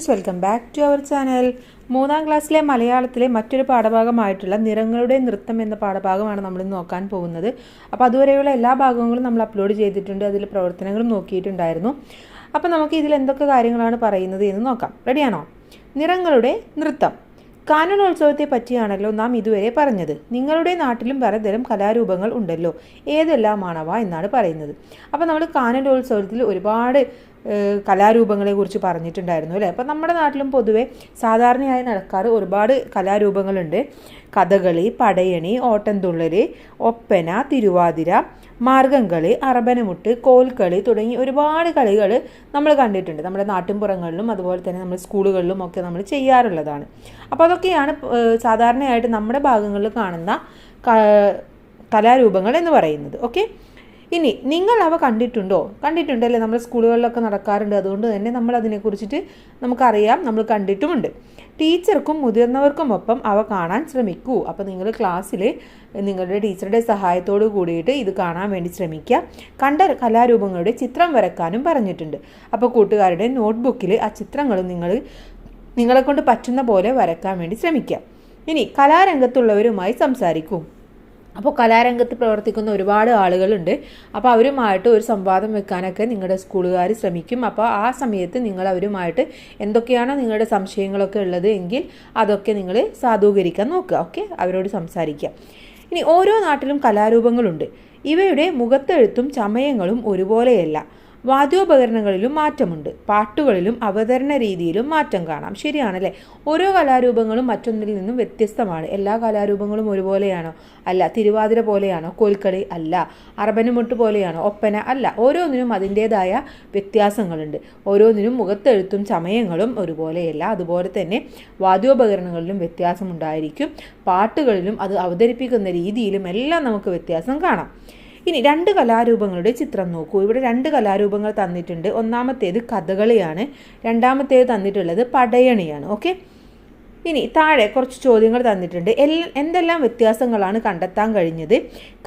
Friends welcome back to our channel. മൂന്നാം ക്ലാസ്സിലെ മലയാളത്തിലെ മറ്റൊരു പാഠഭാഗമായിട്ടുള്ള നിറങ്ങളുടെ നൃത്തം എന്ന പാഠഭാഗമാണ് നമ്മൾ നോക്കാൻ പോകുന്നത്. അപ്പോൾ അതുവരെയുള്ള എല്ലാ ഭാഗങ്ങളും നമ്മൾ അപ്ലോഡ് ചെയ്തിട്ടുണ്ട്. അതിൽ പ്രവർത്തനങ്ങളും നോക്കിയിട്ടുണ്ടായിരുന്നു. അപ്പോൾ നമുക്ക് ഇതിൽ എന്തൊക്കെ കാര്യങ്ങളാണ് പറയുന്നത് എന്ന് നോക്കാം. റെഡിയാണോ നിറങ്ങളുടെ നൃത്തം. കാനനോത്സവത്തെ പറ്റിയാണല്ലോ നാം ഇതുവരെ പറഞ്ഞത്. നിങ്ങളുടെ നാട്ടിലും പലതരം കലാരൂപങ്ങൾ ഉണ്ടല്ലോ. ഏതെല്ലാമാണവ എന്നാണ് പറയുന്നത്. അപ്പോൾ നമ്മൾ കാനനോത്സവത്തിൽ ഒരുപാട് ഏഹ്, കലാരൂപങ്ങളെ കുറിച്ച് പറഞ്ഞിട്ടുണ്ടായിരുന്നു അല്ലേ? അപ്പോൾ നമ്മുടെ നാട്ടിലും പൊതുവേ സാധാരണയായി നടക്കാറ് ഒരുപാട് കലാരൂപങ്ങളുണ്ട്. കഥകളി പടയണി ഓട്ടംതുള്ളൽ ഒപ്പന തിരുവാതിര മാർഗംകളി അറബനമുട്ട് കോൽക്കളി തുടങ്ങി ഒരുപാട് കളികൾ നമ്മൾ കണ്ടിട്ടുണ്ട്. നമ്മുടെ നാട്ടിൻപുറങ്ങളിലും അതുപോലെ തന്നെ നമ്മൾ സ്കൂളുകളിലും ഒക്കെ നമ്മൾ ചെയ്യാറുള്ളതാണ്. അപ്പോൾ അതൊക്കെയാണ് സാധാരണയായിട്ട് നമ്മുടെ ഭാഗങ്ങളിൽ കാണുന്ന കലാരൂപങ്ങൾ എന്ന് പറയുന്നത്. ഓക്കെ? ഇനി നിങ്ങൾ അവ കണ്ടിട്ടുണ്ടോ? കണ്ടിട്ടുണ്ടല്ലേ നമ്മൾ സ്കൂളുകളിലൊക്കെ നടക്കാറുണ്ട്. അതുകൊണ്ട് തന്നെ നമ്മൾ അതിനെക്കുറിച്ചിട്ട് നമുക്കറിയാം. നമ്മൾ കണ്ടിട്ടുമുണ്ട്. ടീച്ചർക്കും മുതിർന്നവർക്കും ഒപ്പം അവ കാണാൻ ശ്രമിക്കൂ. അപ്പോൾ നിങ്ങൾ ക്ലാസ്സിൽ നിങ്ങളുടെ ടീച്ചറുടെ സഹായത്തോട് കൂടിയിട്ട് ഇത് കാണാൻ വേണ്ടി ശ്രമിക്കുക. കണ്ട കലാരൂപങ്ങളുടെ ചിത്രം വരക്കാനും പറഞ്ഞിട്ടുണ്ട്. അപ്പോൾ കൂട്ടുകാരുടെ നോട്ട്ബുക്കിൽ ആ ചിത്രങ്ങളും നിങ്ങൾ നിങ്ങളെക്കൊണ്ട് പറ്റുന്ന പോലെ വരക്കാൻ വേണ്ടി ശ്രമിക്കുക. ഇനി കലാരംഗത്തുള്ളവരുമായി സംസാരിക്കൂ. അപ്പോൾ കലാരംഗത്ത് പ്രവർത്തിക്കുന്ന ഒരുപാട് ആളുകളുണ്ട്. അപ്പോൾ അവരുമായിട്ട് ഒരു സംവാദം വെക്കാനൊക്കെ നിങ്ങളുടെ സ്കൂളുകാർ ശ്രമിക്കും. അപ്പോൾ ആ സമയത്ത് നിങ്ങൾ അവരുമായിട്ട് എന്തൊക്കെയാണോ നിങ്ങളുടെ സംശയങ്ങളൊക്കെ ഉള്ളത് എങ്കിൽ അതൊക്കെ നിങ്ങൾ സാധൂകരിക്കാൻ നോക്കുക. ഓക്കെ? അവരോട് സംസാരിക്കുക. ഇനി ഓരോ നാട്ടിലും കലാരൂപങ്ങളുണ്ട്. ഇവയുടെ മുഖത്തെഴുത്തും ചമയങ്ങളും ഒരുപോലെയല്ല. വാദ്യോപകരണങ്ങളിലും മാറ്റമുണ്ട്. പാട്ടുകളിലും അവതരണ രീതിയിലും മാറ്റം കാണാം. ശരിയാണല്ലേ? ഓരോ കലാരൂപങ്ങളും മറ്റൊന്നിൽ നിന്നും വ്യത്യസ്തമാണ്. എല്ലാ കലാരൂപങ്ങളും ഒരുപോലെയാണോ? അല്ല. തിരുവാതിര പോലെയാണോ? കോൽക്കളി അല്ല. അറബനുമുട്ട് പോലെയാണോ? ഒപ്പന അല്ല. ഓരോന്നിനും അതിന്റേതായ വ്യത്യാസങ്ങളുണ്ട്. ഓരോന്നിനും മുഖത്തെഴുത്തും സമയങ്ങളും ഒരുപോലെയല്ല. അതുപോലെ തന്നെ വാദ്യോപകരണങ്ങളിലും വ്യത്യാസമുണ്ടായിരിക്കും. പാട്ടുകളിലും അത് അവതരിപ്പിക്കുന്ന രീതിയിലും എല്ലാം നമുക്ക് വ്യത്യാസം കാണാം. ഇനി രണ്ട് കലാരൂപങ്ങളുടെ ചിത്രം നോക്കൂ. ഇവിടെ രണ്ട് കലാരൂപങ്ങൾ തന്നിട്ടുണ്ട്. ഒന്നാമത്തേത് കഥകളിയാണ്. രണ്ടാമത്തേത് തന്നിട്ടുള്ളത് പടയണിയാണ്. ഓക്കെ? ഇനി താഴെ കുറച്ച് ചോദ്യങ്ങൾ തന്നിട്ടുണ്ട്. എന്തെല്ലാം വ്യത്യാസങ്ങളാണ് കണ്ടെത്താൻ കഴിഞ്ഞത്?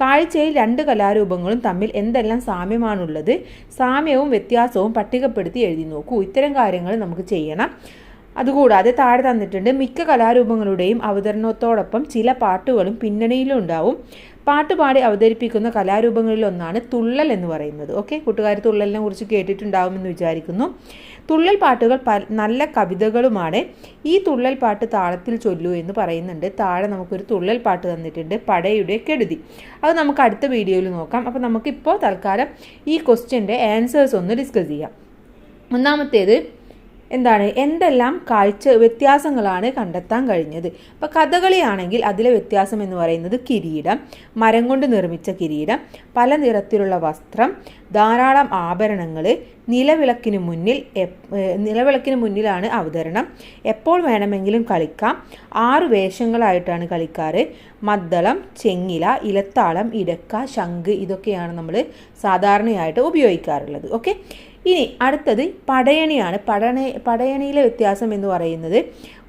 കാഴ്ചയിൽ രണ്ട് കലാരൂപങ്ങളും തമ്മിൽ എന്തെല്ലാം സാമ്യമാണുള്ളത്? സാമ്യവും വ്യത്യാസവും പട്ടികപ്പെടുത്തി എഴുതി നോക്കൂ. ഇത്തരം കാര്യങ്ങൾ നമുക്ക് ചെയ്യണം. അതുകൂടാതെ താഴെ തന്നിട്ടുണ്ട് മിക്ക കലാരൂപങ്ങളുടെയും അവതരണത്തോടൊപ്പം ചില പാട്ടുകളും പിന്നണിയിലും ഉണ്ടാവും. പാട്ടുപാടി അവതരിപ്പിക്കുന്ന കലാരൂപങ്ങളിൽ ഒന്നാണ് തുള്ളൽ എന്ന് പറയുന്നത്. ഓക്കെ കൂട്ടുകാർ തുള്ളലിനെ കുറിച്ച് കേട്ടിട്ടുണ്ടാവുമെന്ന് വിചാരിക്കുന്നു. തുള്ളൽ പാട്ടുകൾ നല്ല കവിതകളുമാണ്. ഈ തുള്ളൽ പാട്ട് താളത്തിൽ ചൊല്ലൂ എന്ന് പറയുന്നുണ്ട്. താഴെ നമുക്കൊരു തുള്ളൽ പാട്ട് തന്നിട്ടുണ്ട് പടയുടെ കെടുതി. അത് നമുക്ക് അടുത്ത വീഡിയോയിൽ നോക്കാം. അപ്പോൾ നമുക്കിപ്പോൾ തൽക്കാലം ഈ ക്വസ്റ്റ്യന്റെ ആൻസേഴ്സ് ഒന്ന് ഡിസ്കസ് ചെയ്യാം. ഒന്നാമത്തേത് എന്താണ്? എന്തെല്ലാം കാഴ്ച വ്യത്യാസങ്ങളാണ് കണ്ടെത്താൻ കഴിഞ്ഞത്? ഇപ്പോൾ കഥകളിയാണെങ്കിൽ അതിലെ വ്യത്യാസം എന്ന് പറയുന്നത് കിരീടം മരം കൊണ്ട് നിർമ്മിച്ച കിരീടം പല നിറത്തിലുള്ള വസ്ത്രം ധാരാളം ആഭരണങ്ങൾ നിലവിളക്കിന് മുന്നിൽ നിലവിളക്കിന് മുന്നിലാണ് അവതരണം. എപ്പോൾ വേണമെങ്കിലും കളിക്കാം. ആറ് വേഷങ്ങളായിട്ടാണ് കളിക്കാറ്. മദ്ദളം ചെങ്ങില ഇലത്താളം ഇടക്ക ശംഖ് ഇതൊക്കെയാണ് നമ്മൾ സാധാരണയായിട്ട് ഉപയോഗിക്കാറുള്ളത്. ഓക്കെ? ഇനി അടുത്തത് പടയണിയാണ്. പടന പടയണിയിലെ വ്യത്യാസം എന്ന് പറയുന്നത്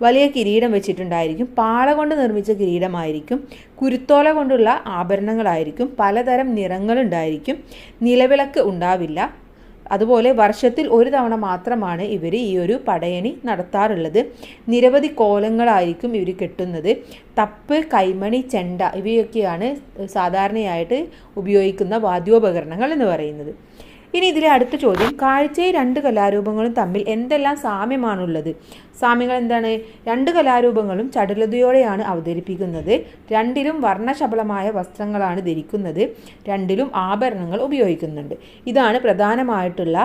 വലിയ കിരീടം വെച്ചിട്ടുണ്ടായിരിക്കും. പാള കൊണ്ട് നിർമ്മിച്ച കിരീടമായിരിക്കും. കുരുത്തോല കൊണ്ടുള്ള ആഭരണങ്ങളായിരിക്കും. പലതരം നിറങ്ങളുണ്ടായിരിക്കും. നിലവിളക്ക് ഉണ്ടാവില്ല. അതുപോലെ വർഷത്തിൽ ഒരു തവണ മാത്രമാണ് ഇവർ ഈ ഒരു പടയണി നടത്താറുള്ളത്. നിരവധി കോലങ്ങളായിരിക്കും ഇവർ കെട്ടുന്നത്. തപ്പ് കൈമണി ചെണ്ട ഇവയൊക്കെയാണ് സാധാരണയായിട്ട് ഉപയോഗിക്കുന്ന വാദ്യോപകരണങ്ങൾ എന്ന് പറയുന്നത്. ഇനി ഇതിലെ അടുത്ത ചോദ്യം കാഴ്ചയിൽ രണ്ട് കലാരൂപങ്ങളും തമ്മിൽ എന്തെല്ലാം സാമ്യമാണുള്ളത്? സാമ്യങ്ങൾ എന്താണ്? രണ്ട് കലാരൂപങ്ങളും ചടുലതയോടെയാണ് അവതരിപ്പിക്കുന്നത്. രണ്ടിലും വർണശബളമായ വസ്ത്രങ്ങളാണ് ധരിക്കുന്നത്. രണ്ടിലും ആഭരണങ്ങൾ ഉപയോഗിക്കുന്നുണ്ട്. ഇതാണ് പ്രധാനമായിട്ടുള്ള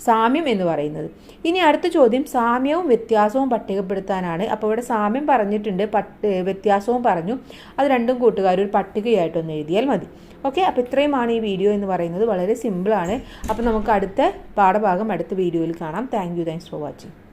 സാമ്യം എന്ന് പറയുന്നത്. ഇനി അടുത്ത ചോദ്യം സാമ്യവും വ്യത്യാസവും പട്ടികപ്പെടുത്താനാണ്. അപ്പോൾ ഇവിടെ സാമ്യം പറഞ്ഞിട്ടുണ്ട് പട്ട് വ്യത്യാസവും പറഞ്ഞു. അത് രണ്ടും കൂട്ടുകാർ ഒരു പട്ടികയായിട്ടൊന്ന് എഴുതിയാൽ മതി. ഓക്കെ? അപ്പോൾ ഇത്രയുമാണ് ഈ വീഡിയോ എന്ന് പറയുന്നത്. വളരെ സിമ്പിളാണ്. അപ്പോൾ നമുക്ക് അടുത്ത പാഠഭാഗം അടുത്ത വീഡിയോയിൽ കാണാം. Thank you. Thanks for watching.